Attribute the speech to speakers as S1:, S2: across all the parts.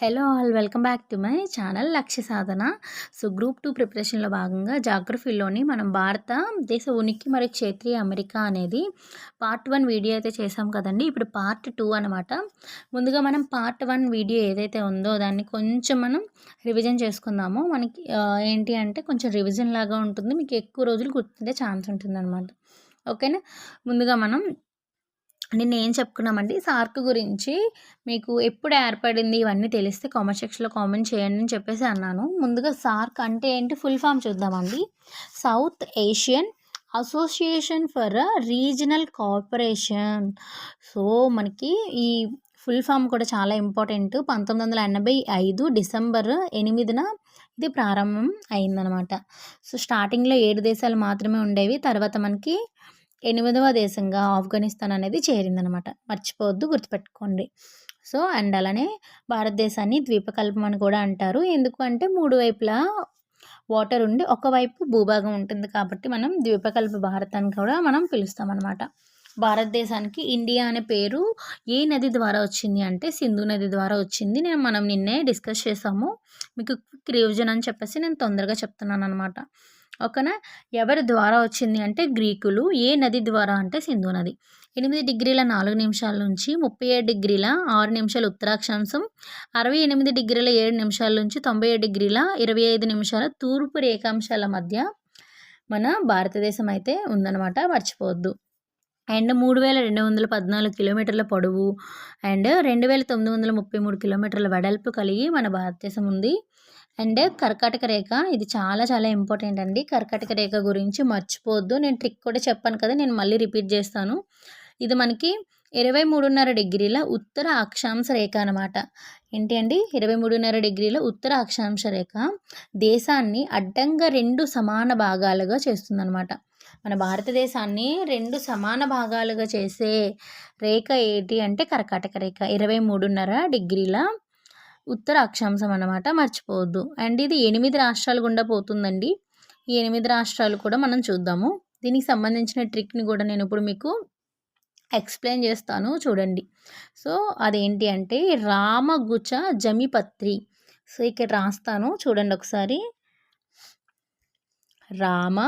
S1: Hello all welcome back to my channel Lakshya Sadhana. So group two ప్రిపరేషన్లో భాగంగా జాగ్రఫీలోని మనం భారత దేశ ఉనికి మరియు క్షేత్రీయ అమెరికా అనేది పార్ట్ వన్ వీడియో అయితే చేసాం కదండి. ఇప్పుడు పార్ట్ టూ అనమాట ముందుగా మనం పార్ట్ వన్ వీడియో ఏదైతే ఉందో దాన్ని కొంచెం మనం రివిజన్ చేసుకుందాము. మనకి ఏంటి అంటే కొంచెం రివిజన్ లాగా ఉంటుంది. మీకు ఎక్కువ రోజులు గుర్తుండే ఛాన్స్ ఉంటుంది అనమాట ఓకేనా? ముందుగా మనం నిన్న ఏం చెప్పుకున్నామండి? సార్క్ గురించి మీకు ఎప్పుడు ఏర్పడింది? ఇవన్నీ తెలిస్తే కామెంట్ సెక్షన్లో కామెంట్ చేయండి అని చెప్పేసి అన్నాను. ముందుగా సార్క్ అంటే ఏంటి? ఫుల్ ఫామ్ చూద్దామండి. South Asian association for regional corporation. So మనకి ఈ ఫుల్ ఫామ్ కూడా చాలా ఇంపార్టెంట్. పంతొమ్మిది వందల ఎనభై ఐదు డిసెంబర్ ఎనిమిదిన ఇది ప్రారంభం అయిందనమాట. సో స్టార్టింగ్లో ఏడు దేశాలు మాత్రమే ఉండేవి. తర్వాత మనకి ఎనిమిదవ దేశంగా ఆఫ్ఘనిస్తాన్ అనేది చేరిందనమాట. మర్చిపోవద్దు గుర్తుపెట్టుకోండి. సో అండ్ అలానే భారతదేశాన్ని ద్వీపకల్పం అని కూడా అంటారు. ఎందుకు అంటే మూడు వైపులా వాటర్ ఉండి ఒకవైపు భూభాగం ఉంటుంది కాబట్టి మనం ద్వీపకల్ప భారత్ అని కూడా మనం పిలుస్తామన్నమాట భారతదేశానికి ఇండియా అనే పేరు ఏ నది ద్వారా వచ్చింది అంటే సింధు నది ద్వారా వచ్చింది. నేను మనం నిన్నే డిస్కస్ చేసాము. మీకు క్విక్ రివిజన్ అని చెప్పేసి నేను తొందరగా చెప్తున్నాను అనమాట ఓకేనా? ఎవరి ద్వారా వచ్చింది అంటే గ్రీకులు ఏ నది ద్వారా అంటే సింధు నది. ఎనిమిది డిగ్రీల నాలుగు నిమిషాల నుంచి ముప్పై ఏడు డిగ్రీల ఆరు నిమిషాల ఉత్తరాక్షాంశం అరవై ఎనిమిది డిగ్రీల ఏడు నిమిషాల నుంచి తొంభై ఏడు డిగ్రీల ఇరవై ఐదు నిమిషాల తూర్పు రేఖాంశాల మధ్య మన భారతదేశం అయితే ఉందన్నమాట. మర్చిపోవద్దు. అండ్ మూడు వేల రెండు వందల పద్నాలుగు కిలోమీటర్ల పొడవు అండ్ రెండు వేల తొమ్మిది వందల ముప్పై మూడు కిలోమీటర్ల వెడల్పు కలిగి మన భారతదేశం ఉంది. అండ్ కర్కాటక రేఖ ఇది చాలా చాలా ఇంపార్టెంట్ అండి. కర్కాటక రేఖ గురించి మర్చిపోవద్దు. నేను ట్రిక్ కూడా చెప్పాను కదా నేను మళ్ళీ రిపీట్ చేస్తాను. ఇది మనకి ఇరవై మూడున్నర డిగ్రీల ఉత్తర అక్షాంశ రేఖ అనమాట ఏంటి అండి? ఇరవై మూడున్నర డిగ్రీల ఉత్తర అక్షాంశ రేఖ దేశాన్ని అడ్డంగా రెండు సమాన భాగాలుగా చేస్తుందన్నమాట. మన భారతదేశాన్ని రెండు సమాన భాగాలుగా చేసే రేఖ ఏంటి అంటే కర్కాటక రేఖ. ఇరవై మూడున్నర డిగ్రీల ఉత్తర అక్షాంశం అన్నమాట మర్చిపోవద్దు. అండ్ ఇది ఎనిమిది రాష్ట్రాలు గుండా పోతుందండి. ఈ ఎనిమిది రాష్ట్రాలు కూడా మనం చూద్దాము. దీనికి సంబంధించిన ట్రిక్ని కూడా నేను ఇప్పుడు మీకు ఎక్స్ప్లెయిన్ చేస్తాను చూడండి. సో అదేంటి అంటే రామగుచ జమిపత్రి. సో ఇక్కడ రాస్తాను చూడండి ఒకసారి. రామ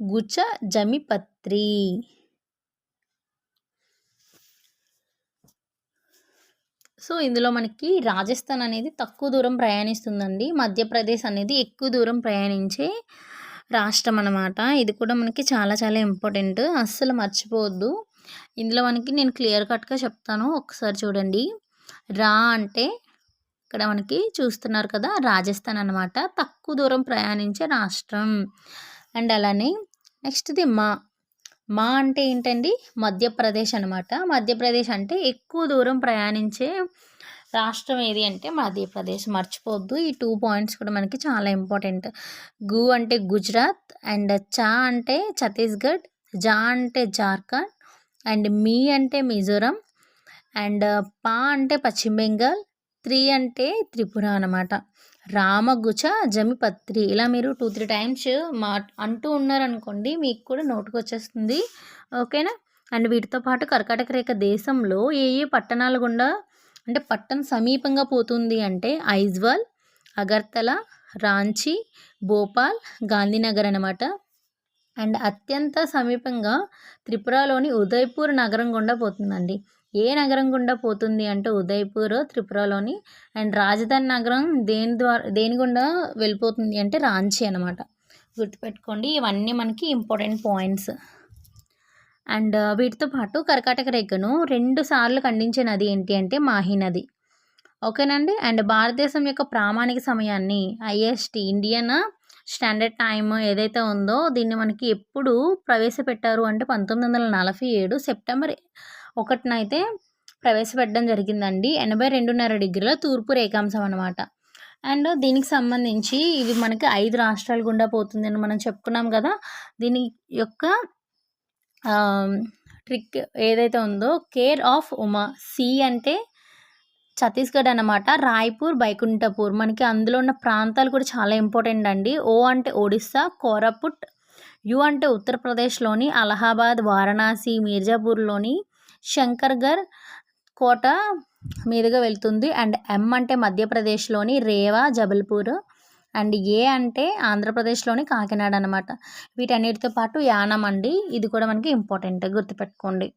S1: గుచ జమిపత్రి. సో ఇందులో మనకి రాజస్థాన్ అనేది తక్కువ దూరం ప్రయాణిస్తుందండి. మధ్యప్రదేశ్ అనేది ఎక్కువ దూరం ప్రయాణించే రాష్ట్రం అనమాట ఇది కూడా మనకి చాలా చాలా ఇంపార్టెంట్. అస్సలు మర్చిపోవద్దు. ఇందులో మనకి నేను క్లియర్ కట్గా చెప్తాను. ఒకసారి చూడండి. రా అంటే ఇక్కడ మనకి చూస్తున్నారు కదా రాజస్థాన్ అనమాట తక్కువ దూరం ప్రయాణించే రాష్ట్రం. అండ్ అలానే నెక్స్ట్ది మా. మా అంటే ఏంటండి? మధ్యప్రదేశ్ అనమాట మధ్యప్రదేశ్ అంటే ఎక్కువ దూరం ప్రయాణించే రాష్ట్రం ఏది అంటే మధ్యప్రదేశ్. మర్చిపోవద్దు ఈ టూ పాయింట్స్ కూడా మనకి చాలా ఇంపార్టెంట్ గు అంటే గుజరాత్ అండ్ చా అంటే ఛత్తీస్గఢ్ జా అంటే జార్ఖండ్ అండ్ మీ అంటే మిజోరం అండ్ పా అంటే పశ్చిమ బెంగాల్ త్రీ అంటే త్రిపుర అనమాట రామగుచ జమిపత్రి. ఇలా మీరు టూ త్రీ టైమ్స్ మా అంటూ ఉన్నారనుకోండి మీకు కూడా నోటుకు వచ్చేస్తుంది ఓకేనా? అండ్ వీటితో పాటు కర్కాటక రేఖ దేశంలో ఏ ఏ పట్టణాలు గుండా అంటే పట్టణం సమీపంగా పోతుంది అంటే ఐజ్వాల్ అగర్తల రాంచీ భోపాల్ గాంధీనగర్ అనమాట అండ్ అత్యంత సమీపంగా త్రిపురలోని ఉదయ్పూర్ నగరం గుండా పోతుందండి. ఏ నగరం గుండా పోతుంది అంటే ఉదయపూర్ త్రిపురలోని అండ్ రాజధాని నగరం దేని ద్వారా దేని గుండా వెళ్ళిపోతుంది అంటే రాంచీ అనమాట గుర్తుపెట్టుకోండి ఇవన్నీ మనకి ఇంపార్టెంట్ పాయింట్స్. అండ్ వీటితో పాటు కర్కాటక రేఖను రెండు సార్లు ఖండించే నది ఏంటి అంటే మాహి నది. ఓకేనండి? అండ్ భారతదేశం యొక్క ప్రామాణిక సమయాన్ని ఐఎస్టి ఇండియన్ స్టాండర్డ్ టైమ్ ఏదైతే ఉందో దీన్ని మనకి ఎప్పుడు ప్రవేశపెట్టారు అంటే పంతొమ్మిది వందల నలభై ఏడు సెప్టెంబర్ ఒకటినైతే ప్రవేశపెట్టడం జరిగిందండి. ఎనభై రెండున్నర డిగ్రీల తూర్పు రేఖాంశం అనమాట అండ్ దీనికి సంబంధించి ఇది మనకి ఐదు రాష్ట్రాలు గుండా పోతుంది అని మనం చెప్పుకున్నాం కదా. దీని యొక్క ట్రిక్ ఏదైతే ఉందో కేర్ ఆఫ్ ఉమా సి అంటే ఛత్తీస్గఢ్ అనమాట రాయ్పూర్ బైకుంఠపూర్ మనకి అందులో ఉన్న ప్రాంతాలు కూడా చాలా ఇంపార్టెంట్ అండి. ఓ అంటే ఒడిస్సా కోరాపుట్ యు అంటే ఉత్తరప్రదేశ్లోని అలహాబాద్ వారణాసి మీర్జాపూర్లోని శంకర్గర్ కోట మీదుగా వెళ్తుంది. అండ్ ఎం అంటే మధ్యప్రదేశ్లోని రేవా జబల్పూర్. అండ్ ఏ అంటే ఆంధ్రప్రదేశ్లోని కాకినాడ అనమాట వీటన్నిటితో పాటు యానం అండి. ఇది కూడా మనకి ఇంపార్టెంట్ గుర్తుపెట్టుకోండి.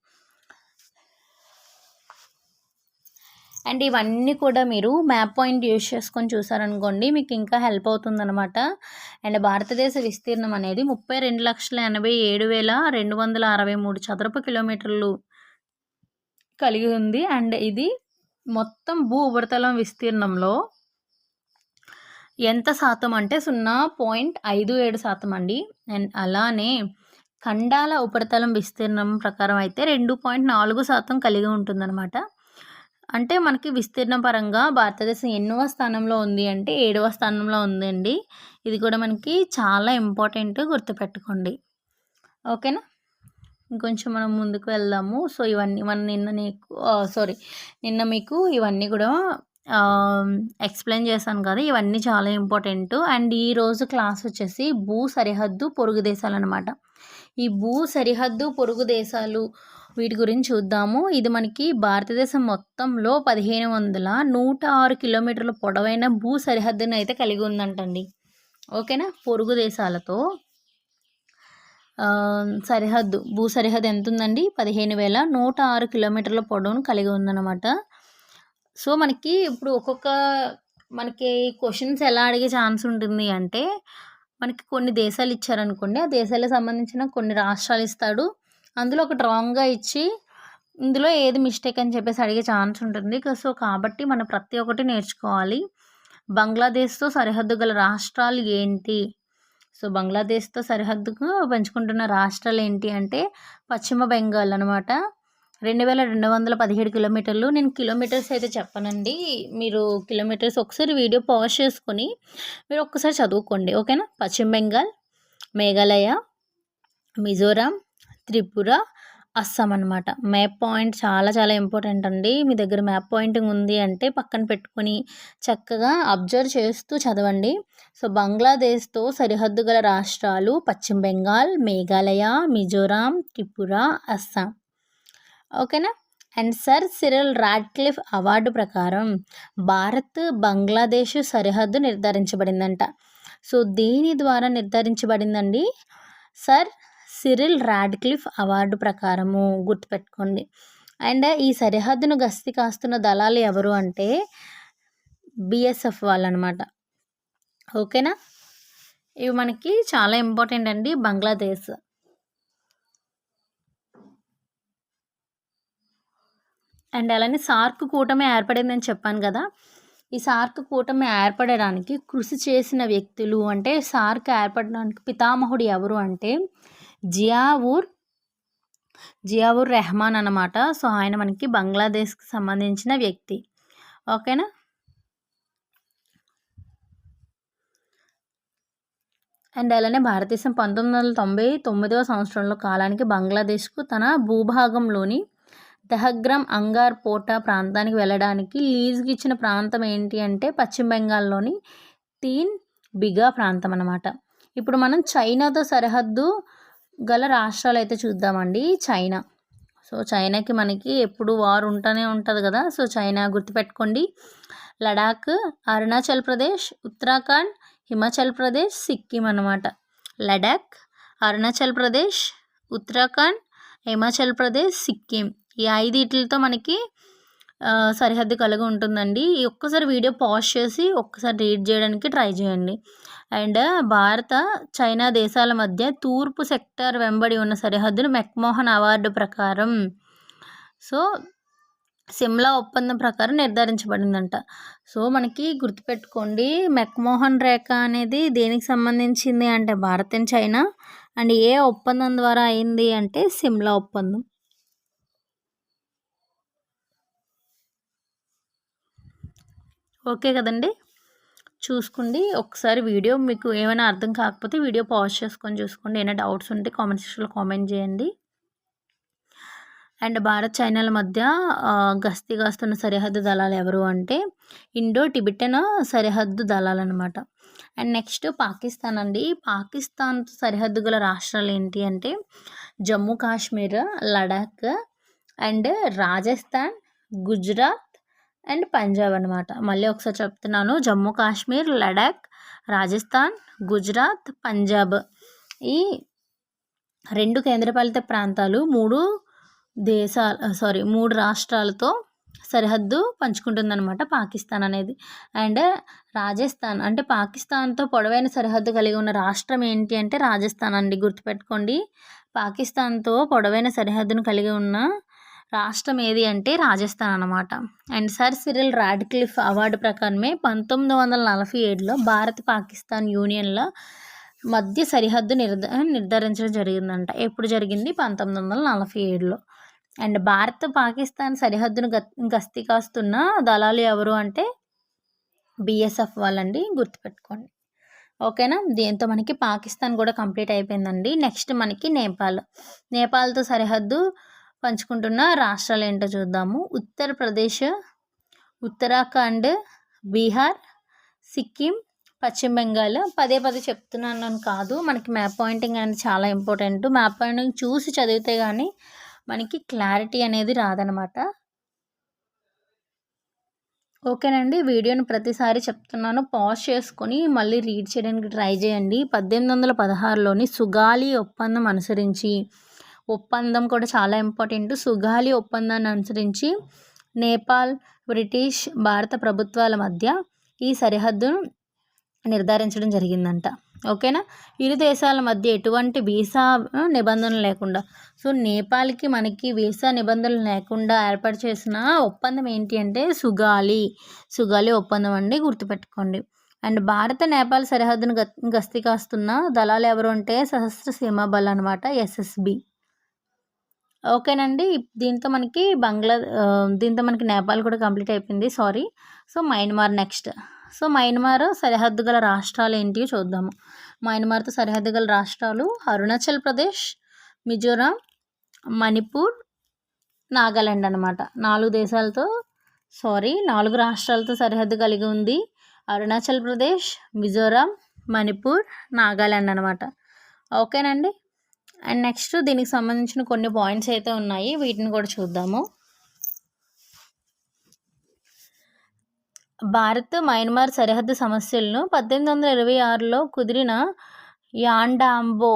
S1: అండ్ ఇవన్నీ కూడా మీరు మ్యాప్ పాయింట్ యూజ్ చేసుకొని చూసారనుకోండి మీకు ఇంకా హెల్ప్ అవుతుందన్నమాట. అండ్ భారతదేశ విస్తీర్ణం అనేది ముప్పై రెండు లక్షల ఎనభై ఏడు వేల రెండు వందల అరవై మూడు చదరపు కిలోమీటర్లు కలిగి ఉంది. అండ్ ఇది మొత్తం భూ ఉపరితలం విస్తీర్ణంలో ఎంత శాతం అంటే సున్నా పాయింట్ ఐదు ఏడు శాతం అండి. అండ్ అలానే ఖండాల ఉపరితలం విస్తీర్ణం ప్రకారం అయితే రెండు పాయింట్ నాలుగు శాతం కలిగి ఉంటుందన్నమాట. అంటే మనకి విస్తీర్ణ పరంగా భారతదేశం ఎన్నవ స్థానంలో ఉంది అంటే ఏడవ స్థానంలో ఉందండి. ఇది కూడా మనకి చాలా ఇంపార్టెంట్ గుర్తుపెట్టుకోండి. ఓకేనా? ఇంకొంచెం మనం ముందుకు వెళ్దాము. సో ఇవన్నీ మనం నిన్న నీకు సారీ నిన్న మీకు ఇవన్నీ కూడా ఎక్స్ప్లెయిన్ చేశాను కదా ఇవన్నీ చాలా ఇంపార్టెంట్ అండ్ ఈరోజు క్లాస్ వచ్చేసి భూ సరిహద్దు పొరుగు దేశాలు అనమాట ఈ భూ సరిహద్దు పొరుగు దేశాలు వీటి గురించి చూద్దాము. ఇది మనకి భారతదేశం మొత్తంలో పదిహేను వందల నూట ఆరు కిలోమీటర్ల పొడవైన భూ సరిహద్దును అయితే కలిగి ఉందంటండి. ఓకేనా? పొరుగు దేశాలతో సరిహద్దు భూ సరిహద్దు ఎంత ఉందండి పదిహేను వేల నూట ఆరు కిలోమీటర్ల పొడవును కలిగి ఉందన్నమాట. సో మనకి ఇప్పుడు ఒక్కొక్క మనకి క్వశ్చన్స్ ఎలా అడిగే ఛాన్స్ ఉంటుంది అంటే మనకి కొన్ని దేశాలు ఇచ్చారనుకోండి ఆ దేశాలకు సంబంధించిన కొన్ని రాష్ట్రాలు ఇస్తాడు. అందులో ఒకటి రాంగ్గా ఇచ్చి ఇందులో ఏది మిస్టేక్ అని చెప్పేసి అడిగే ఛాన్స్ ఉంటుంది. సో కాబట్టి మనం ప్రతి ఒక్కటి నేర్చుకోవాలి. బంగ్లాదేశ్తో సరిహద్దు గల రాష్ట్రాలు ఏంటి? సో బంగ్లాదేశ్తో సరిహద్దుకు పెంచుకుంటున్న రాష్ట్రాలు ఏంటి అంటే పశ్చిమ బెంగాల్ అనమాట రెండు వేల రెండు వందల పదిహేడు కిలోమీటర్లు. నేను కిలోమీటర్స్ అయితే చెప్పనండి. మీరు కిలోమీటర్స్ ఒకసారి వీడియో పాజ్ చేసుకొని మీరు ఒక్కసారి చదువుకోండి. ఓకేనా? పశ్చిమ బెంగాల్ మేఘాలయ మిజోరాం త్రిపుర అస్సాం అనమాట మ్యాప్ పాయింట్ చాలా చాలా ఇంపార్టెంట్ అండి. మీ దగ్గర మ్యాప్ పాయింటింగ్ ఉంది అంటే పక్కన పెట్టుకొని చక్కగా అబ్జర్వ్ చేస్తూ చదవండి. సో బంగ్లాదేశ్తో సరిహద్దు గల రాష్ట్రాలు పశ్చిమ బెంగాల్ మేఘాలయ మిజోరాం త్రిపుర అస్సాం. ఓకేనా? And sir Cyril Radcliffe award ప్రకారం భారత్ బంగ్లాదేశ్ సరిహద్దు నిర్ధారించబడిందంట. సో దీని ద్వారా నిర్ధారించబడిందండి. సర్ సిరిల్ రాడ్క్లిఫ్ అవార్డు ప్రకారము గుర్తుపెట్టుకోండి. అండ్ ఈ సరిహద్దును గస్తీ కాస్తున్న దళాలు ఎవరు అంటే బిఎస్ఎఫ్ వాళ్ళు అనమాట ఓకేనా? ఇవి మనకి చాలా ఇంపార్టెంట్ అండి బంగ్లాదేశ్. అండ్ అలానే సార్క్ కూటమి ఏర్పడిందని చెప్పాను కదా. ఈ సార్క్ కూటమి ఏర్పడడానికి కృషి చేసిన వ్యక్తులు అంటే సార్క్ ఏర్పడడానికి పితామహుడు ఎవరు అంటే జియావుర్ జియావుర్ రెహమాన్ అనమాట సో ఆయన మనకి బంగ్లాదేశ్కి సంబంధించిన వ్యక్తి. ఓకేనా? అండ్ అలానే భారతదేశం పంతొమ్మిది వందల తొంభై తొమ్మిదవ సంవత్సరంలో కాలానికి బంగ్లాదేశ్కు తన భూభాగంలోని దహగ్రామ్ అంగార్ పోటా ప్రాంతానికి వెళ్ళడానికి లీజ్కి ఇచ్చిన ప్రాంతం ఏంటి అంటే పశ్చిమ బెంగాల్లోని తీన్ బిగా ప్రాంతం అనమాట ఇప్పుడు మనం చైనాతో సరిహద్దు గల రాష్ట్రాలు అయితే చూద్దామండి చైనా. సో చైనాకి మనకి ఎప్పుడు వారు ఉంటూనే ఉంటుంది కదా. సో చైనా గుర్తుపెట్టుకోండి. లడాక్ అరుణాచల్ ప్రదేశ్ ఉత్తరాఖండ్ హిమాచల్ ప్రదేశ్ సిక్కిం అనమాట లడాక్ అరుణాచల్ ప్రదేశ్ ఉత్తరాఖండ్ హిమాచల్ ప్రదేశ్ సిక్కిం. ఈ ఐదిటితో మనకి సరిహద్దు కలిగి ఉంటుందండి. ఒక్కసారి వీడియో పాజ్ చేసి ఒక్కసారి రీడ్ చేయడానికి ట్రై చేయండి. అండ్ భారత చైనా దేశాల మధ్య తూర్పు సెక్టార్ వెంబడి ఉన్న సరిహద్దును మెక్మోహన్ అవార్డు ప్రకారం. సో సిమ్లా ఒప్పందం ప్రకారం నిర్ధారించబడిందంట. సో మనకి గుర్తుపెట్టుకోండి మెక్మోహన్ రేఖ అనేది దేనికి సంబంధించింది అంటే భారత్ అండ్ చైనా. అండ్ ఏ ఒప్పందం ద్వారా అయింది అంటే సిమ్లా ఒప్పందం. ఓకే కదండి. చూసుకోండి. ఒకసారి వీడియో మీకు ఏమైనా అర్థం కాకపోతే వీడియో పాజ్ చేసుకొని చూసుకోండి. ఏమైనా డౌట్స్ ఉంటే కామెంట్ సెక్షన్లో కామెంట్ చేయండి. అండ్ భారత్ చైనాల మధ్య గస్తీ కాస్తున్న సరిహద్దు దళాలు ఎవరు అంటే ఇండో టిబిటన్ సరిహద్దు దళాలు అనమాట అండ్ నెక్స్ట్ పాకిస్తాన్ అండి. పాకిస్తాన్ సరిహద్దు గల రాష్ట్రాలు ఏంటి అంటే జమ్మూ కాశ్మీర్ లడాక్ అండ్ రాజస్థాన్ గుజరాత్ అండ్ పంజాబ్ అనమాట మళ్ళీ ఒకసారి చెప్తున్నాను. జమ్మూ కాశ్మీర్ లడాక్ రాజస్థాన్ గుజరాత్ పంజాబ్. ఈ రెండు కేంద్రపాలిత ప్రాంతాలు మూడు దేశాల సారీ మూడు రాష్ట్రాలతో సరిహద్దు పంచుకుంటుందన్నమాట పాకిస్తాన్ అనేది. అండ్ రాజస్థాన్ అంటే పాకిస్తాన్తో పొడవైన సరిహద్దు కలిగి ఉన్న రాష్ట్రం ఏంటి అంటే రాజస్థాన్ అండి గుర్తుపెట్టుకోండి. పాకిస్తాన్తో పొడవైన సరిహద్దును కలిగి ఉన్న రాష్ట్రం ఏది అంటే రాజస్థాన్ అనమాట and sir Cyril Radcliffe award ప్రకారమే పంతొమ్మిది వందల నలభై ఏడులో భారత్ పాకిస్తాన్ యూనియన్ల మధ్య సరిహద్దు నిర్ధ నిర్ధారించడం జరిగిందంట. ఎప్పుడు జరిగింది? పంతొమ్మిది వందల నలభై ఏడులో అండ్ భారత్ పాకిస్తాన్ సరిహద్దును గస్తీ కాస్తున్న దళాలు ఎవరు అంటే బిఎస్ఎఫ్ వాళ్ళండి గుర్తుపెట్టుకోండి. ఓకేనా? దీంతో మనకి పాకిస్తాన్ కూడా కంప్లీట్ అయిపోయిందండి. నెక్స్ట్ మనకి నేపాల్. నేపాల్తో సరిహద్దు పంచుకుంటున్న రాష్ట్రాలు ఏంటో చూద్దాము. ఉత్తరప్రదేశ్ ఉత్తరాఖండ్ బీహార్ సిక్కిం పశ్చిమ బెంగాల్. పదే పదే చెప్తున్నాను కాదు. మనకి మ్యాప్ పాయింటింగ్ అనేది చాలా ఇంపార్టెంట్. మ్యాప్ పాయింటింగ్ చూసి చదివితే కానీ మనకి క్లారిటీ అనేది రాదనమాట. ఓకేనండి. వీడియోని ప్రతిసారి చెప్తున్నాను. పాజ్ చేసుకొని మళ్ళీ రీడ్ చేయడానికి ట్రై చేయండి. పద్దెనిమిది వందల పదహారులోని సుగాలి ఒప్పందం అనుసరించి ఒప్పందం కూడా చాలా ఇంపార్టెంట్. సుగాలి ఒప్పందాన్ని అనుసరించి నేపాల్ బ్రిటిష్ భారత ప్రభుత్వాల మధ్య ఈ సరిహద్దును నిర్ధారించడం జరిగిందంట. ఓకేనా? ఇరు దేశాల మధ్య ఎటువంటి వీసా నిబంధనలు లేకుండా. సో నేపాల్కి మనకి వీసా నిబంధనలు లేకుండా ఏర్పాటు చేసిన ఒప్పందం ఏంటి అంటే సుగాలి. సుగాలి ఒప్పందం అండి గుర్తుపెట్టుకోండి. అండ్ భారత నేపాల్ సరిహద్దును గస్తీ కాస్తున్న దళాలు ఎవరు అంటే సహస్ర సీమా బల్ అనమాట ఎస్ఎస్బి. ఓకేనండి. దీంతో మనకి బంగ్లా దీంతో మనకి నేపాల్ కూడా కంప్లీట్ అయిపోయింది. Sorry. So Myanmar next. So Myanmar సరిహద్దు గల రాష్ట్రాలు ఏంటివి చూద్దాము. మయన్మార్తో సరిహద్దు గల రాష్ట్రాలు అరుణాచల్ ప్రదేశ్ మిజోరాం మణిపూర్ నాగాలాండ్ అనమాట నాలుగు దేశాలతో సారీ నాలుగు రాష్ట్రాలతో సరిహద్దు కలిగి ఉంది అరుణాచల్ ప్రదేశ్ మిజోరాం మణిపూర్ నాగాలాండ్ అనమాట ఓకేనండి. అండ్ నెక్స్ట్ దీనికి సంబంధించిన కొన్ని పాయింట్స్ అయితే ఉన్నాయి. వీటిని కూడా చూద్దాము. భారత్ మయన్మార్ సరిహద్దు సమస్యలను పద్దెనిమిది వందల ఇరవై ఆరులో కుదిరిన యాండాంబో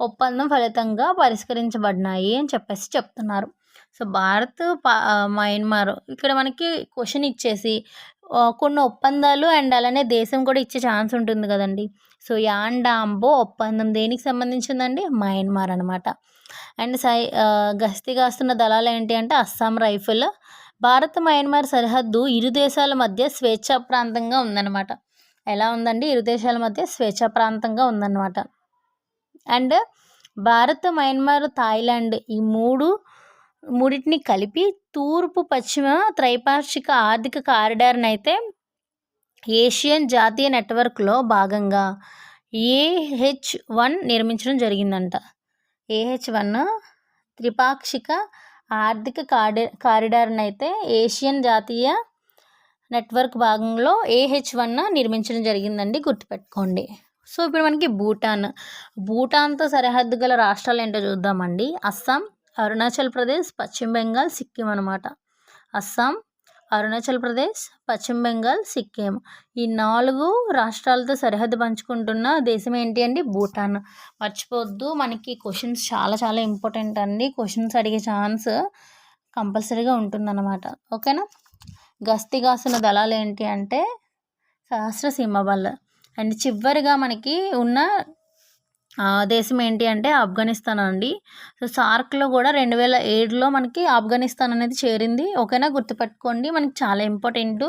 S1: ఒప్పందం ఫలితంగా పరిష్కరించబడినాయి అని చెప్పేసి చెప్తున్నారు. సో భారత్ మయన్మార్ ఇక్కడ మనకి క్వశ్చన్ ఇచ్చేసి కొన్ని ఒప్పందాలు అండ్ అలానే దేశం కూడా ఇచ్చే ఛాన్స్ ఉంటుంది కదండి. సో యాండాంబో ఒప్పందం దేనికి సంబంధించిందండి? మయన్మార్ అనమాట అండ్ సై గస్తీ కాస్తున్న దళాలు ఏంటి అంటే అస్సాం రైఫిల్ భారత్ మయన్మార్ సరిహద్దు ఇరు దేశాల మధ్య స్వేచ్ఛా ప్రాంతంగా ఉందన్నమాట. ఎలా ఉందండి? ఇరు దేశాల మధ్య స్వేచ్ఛా ప్రాంతంగా ఉందన్నమాట. అండ్ భారత్ మయన్మార్ థాయిలాండ్ ఈ మూడు మూడింటిని కలిపి తూర్పు పశ్చిమ త్రైపాక్షిక ఆర్థిక కారిడార్ని అయితే ఏషియన్ జాతీయ నెట్వర్క్లో భాగంగా ఏహెచ్ వన్ నిర్మించడం జరిగిందంట. ఏహెచ్ వన్ త్రిపాక్షిక ఆర్థిక కారి కారిడార్ని అయితే ఏషియన్ జాతీయ నెట్వర్క్ భాగంలో ఏహెచ్ వన్ నిర్మించడం జరిగిందండి గుర్తుపెట్టుకోండి. సో ఇప్పుడు మనకి భూటాన్. భూటాన్తో సరిహద్దు గల రాష్ట్రాలు ఏంటో చూద్దామండి. అస్సాం అరుణాచల్ ప్రదేశ్ పశ్చిమ బెంగాల్ సిక్కిం అనమాట అస్సాం అరుణాచల్ ప్రదేశ్ పశ్చిమ బెంగాల్ సిక్కిం. ఈ నాలుగు రాష్ట్రాలతో సరిహద్దు పంచుకుంటున్న దేశం ఏంటి అండి? భూటాన్. మర్చిపోవద్దు మనకి క్వశ్చన్స్ చాలా చాలా ఇంపార్టెంట్ అండి. క్వశ్చన్స్ అడిగే ఛాన్స్ కంపల్సరీగా ఉంటుందన్నమాట. ఓకేనా? గస్తీ కాసిన దళాలు ఏంటి అంటే సహస్ర సీమ అండ్ చివరిగా మనకి ఉన్న దేశం ఏంటి అంటే ఆఫ్ఘనిస్తాన్ అండి. సో సార్క్లో కూడా రెండు వేల ఏడులో మనకి ఆఫ్ఘనిస్తాన్ అనేది చేరింది. ఓకేనా? గుర్తుపెట్టుకోండి. మనకి చాలా ఇంపార్టెంట్.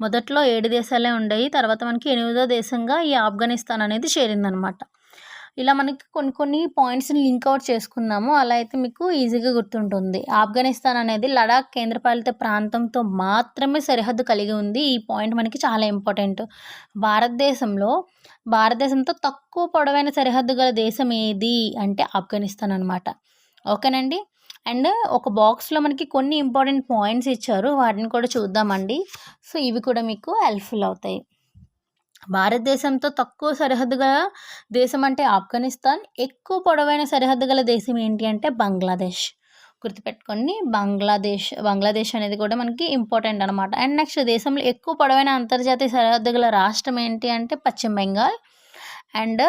S1: మొదట్లో ఏడు దేశాలే ఉండేవి. తర్వాత మనకి ఎనిమిదో దేశంగా ఈ ఆఫ్ఘనిస్తాన్ అనేది చేరిందనమాట. ఇలా మనకి కొన్ని కొన్ని పాయింట్స్ని లింక్ అవుట్ చేసుకుందాము అలా అయితే మీకు ఈజీగా గుర్తుంటుంది. ఆఫ్ఘనిస్తాన్ అనేది లడాక్ కేంద్రపాలిత ప్రాంతంతో మాత్రమే సరిహద్దు కలిగి ఉంది. ఈ పాయింట్ మనకి చాలా ఇంపార్టెంట్. భారతదేశంలో భారతదేశంతో తక్కువ పొడవైన సరిహద్దు గల దేశం ఏది అంటే ఆఫ్ఘనిస్తాన్ అనమాట ఓకేనండి? అండ్ ఒక బాక్స్లో మనకి కొన్ని ఇంపార్టెంట్ పాయింట్స్ ఇచ్చారు. వాటిని కూడా చూద్దామండి. సో ఇవి కూడా మీకు హెల్ప్ఫుల్ అవుతాయి. భారతదేశంతో తక్కువ సరిహద్దు గల దేశం అంటే ఆఫ్ఘనిస్తాన్. ఎక్కువ పొడవైన సరిహద్దు గల దేశం ఏంటి అంటే బంగ్లాదేశ్. గుర్తుపెట్టుకోండి బంగ్లాదేశ్ బంగ్లాదేశ్ అనేది కూడా మనకి ఇంపార్టెంట్ అనమాట అండ్ నెక్స్ట్ దేశంలో ఎక్కువ పొడవైన అంతర్జాతీయ సరిహద్దు గల రాష్ట్రం ఏంటి అంటే పశ్చిమ బెంగాల్. అండ్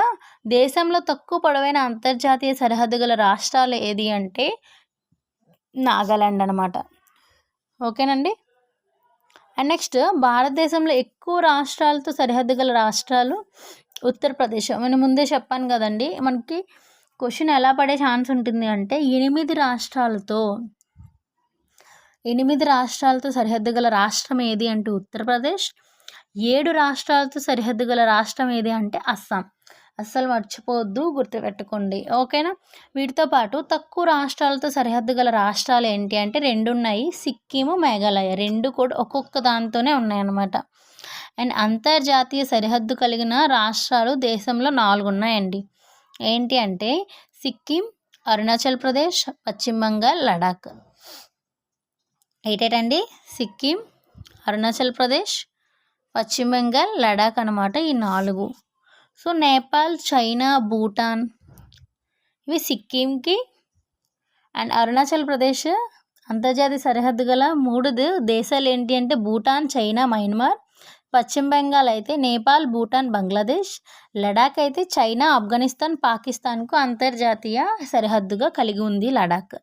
S1: దేశంలో తక్కువ పొడవైన అంతర్జాతీయ సరిహద్దు గల రాష్ట్రాలు ఏది అంటే నాగాలాండ్ అనమాట ఓకేనండి? అండ్ నెక్స్ట్ భారతదేశంలో ఎక్కువ రాష్ట్రాలతో సరిహద్దు గల రాష్ట్రాలు ఉత్తరప్రదేశ్. నేను ముందే చెప్పాను కదండి మనకి క్వశ్చన్ ఎలా పడే ఛాన్స్ ఉంటుంది అంటే ఎనిమిది రాష్ట్రాలతో ఎనిమిది రాష్ట్రాలతో సరిహద్దు గల రాష్ట్రం ఏది అంటే ఉత్తరప్రదేశ్ ఏడు రాష్ట్రాలతో సరిహద్దు గల రాష్ట్రం ఏది అంటే అస్సాం. అస్సలు మర్చిపోవద్దు గుర్తుపెట్టుకోండి. ఓకేనా? వీటితో పాటు తక్కువ రాష్ట్రాలతో సరిహద్దు గల రాష్ట్రాలు ఏంటి అంటే రెండు ఉన్నాయి సిక్కిము మేఘాలయ. రెండు కూడా ఒక్కొక్క దాంతోనే ఉన్నాయన్నమాట. అండ్ అంతర్జాతీయ సరిహద్దు కలిగిన రాష్ట్రాలు దేశంలో నాలుగు ఉన్నాయండి ఏంటి అంటే సిక్కిం అరుణాచల్ ప్రదేశ్ పశ్చిమ బంగాల్ లడాక్. ఏంటండి సిక్కిం అరుణాచల్ ప్రదేశ్ పశ్చిమ బెంగాల్ లడాక్ అనమాట ఈ నాలుగు. సో నేపాల్ చైనా భూటాన్ ఇవి సిక్కింకి అండ్ అరుణాచల్ ప్రదేశ్ అంతర్జాతీయ సరిహద్దు గల మూడు దేశాలు ఏంటి అంటే భూటాన్ చైనా మయన్మార్. పశ్చిమ బెంగాల్ అయితే నేపాల్ భూటాన్ బంగ్లాదేశ్. లడాక్ అయితే చైనా ఆఫ్ఘనిస్తాన్ పాకిస్తాన్కు అంతర్జాతీయ సరిహద్దుగా కలిగి ఉంది లడాక్.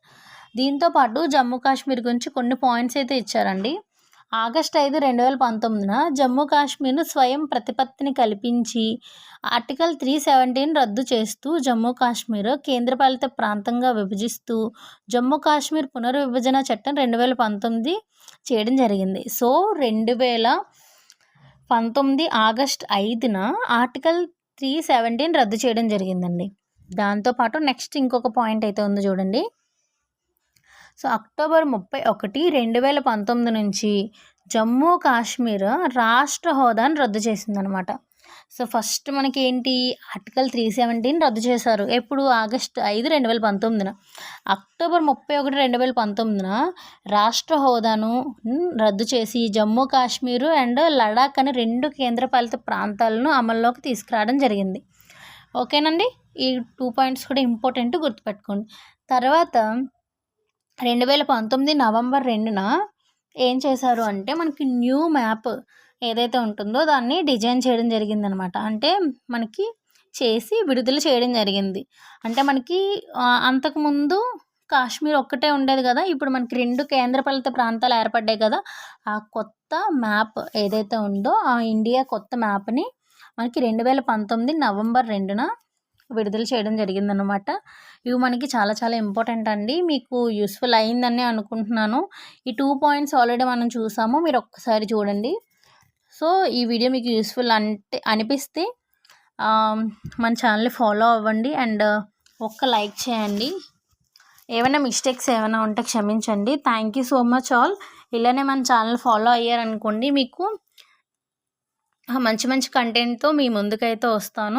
S1: దీంతోపాటు జమ్మూ కాశ్మీర్ గురించి కొన్ని పాయింట్స్ అయితే ఇచ్చారండి. ఆగస్టు ఐదు రెండు వేల పంతొమ్మిదిన జమ్మూ కాశ్మీర్ను స్వయం ప్రతిపత్తిని కల్పించి ఆర్టికల్ త్రీ సెవెంటీన్ రద్దు చేస్తూ జమ్మూ కాశ్మీర్ కేంద్రపాలిత ప్రాంతంగా విభజిస్తూ జమ్మూ కాశ్మీర్ పునర్విభజన చట్టం రెండు వేల పంతొమ్మిది చేయడం జరిగింది. సో రెండు వేల పంతొమ్మిది ఆగస్ట్ ఐదున ఆర్టికల్ త్రీ సెవెంటీన్ రద్దు చేయడం జరిగిందండి. దాంతోపాటు నెక్స్ట్ ఇంకొక పాయింట్ అయితే ఉంది చూడండి. సో అక్టోబర్ ముప్పై ఒకటి రెండు వేల పంతొమ్మిది నుంచి జమ్మూ కాశ్మీర్ రాష్ట్ర హోదాను రద్దు చేసిందనమాట సో ఫస్ట్ మనకి ఏంటి? ఆర్టికల్ త్రీ సెవెంటీన్ రద్దు చేశారు. ఎప్పుడు? ఆగస్టు ఐదు రెండు వేల పంతొమ్మిదిన. అక్టోబర్ ముప్పై ఒకటి రెండు వేల పంతొమ్మిదిన రాష్ట్ర హోదాను రద్దు చేసి జమ్మూ కాశ్మీర్ అండ్ లడాక్ అని రెండు కేంద్రపాలిత ప్రాంతాలను అమల్లోకి తీసుకురావడం జరిగింది. ఓకేనండి? ఈ టూ పాయింట్స్ కూడా ఇంపార్టెంట్ గుర్తుపెట్టుకోండి. తర్వాత రెండు వేల పంతొమ్మిది నవంబర్ రెండున ఏం చేశారు అంటే మనకి న్యూ మ్యాప్ ఏదైతే ఉంటుందో దాన్ని డిజైన్ చేయడం జరిగిందనమాట. అంటే మనకి చేసి విడుదల చేయడం జరిగింది. అంటే మనకి అంతకుముందు కాశ్మీర్ ఒక్కటే ఉండేది కదా ఇప్పుడు మనకి రెండు కేంద్రపాలిత ప్రాంతాలు ఏర్పడ్డాయి కదా ఆ కొత్త మ్యాప్ ఏదైతే ఉందో ఆ ఇండియా కొత్త మ్యాప్ని మనకి రెండు వేల పంతొమ్మిది నవంబర్ రెండున విడుదల చేయడం జరిగిందనమాట ఇవి మనకి చాలా చాలా ఇంపార్టెంట్ అండి. మీకు యూస్ఫుల్ అయిందని అనుకుంటున్నాను. ఈ టూ పాయింట్స్ ఆల్రెడీ మనం చూసాము. మీరు ఒక్కసారి చూడండి. సో ఈ వీడియో మీకు యూస్ఫుల్ అంటే అనిపిస్తే మన ఛానల్ని ఫాలో అవ్వండి అండ్ ఒక్క లైక్ చేయండి. ఏమైనా మిస్టేక్స్ ఏమైనా ఉంటే క్షమించండి. Thank you so much all ఇలానే మన ఛానల్ ఫాలో అయ్యారనుకోండి మీకు మంచి మంచి కంటెంట్తో మీ ముందుకైతే వస్తాను.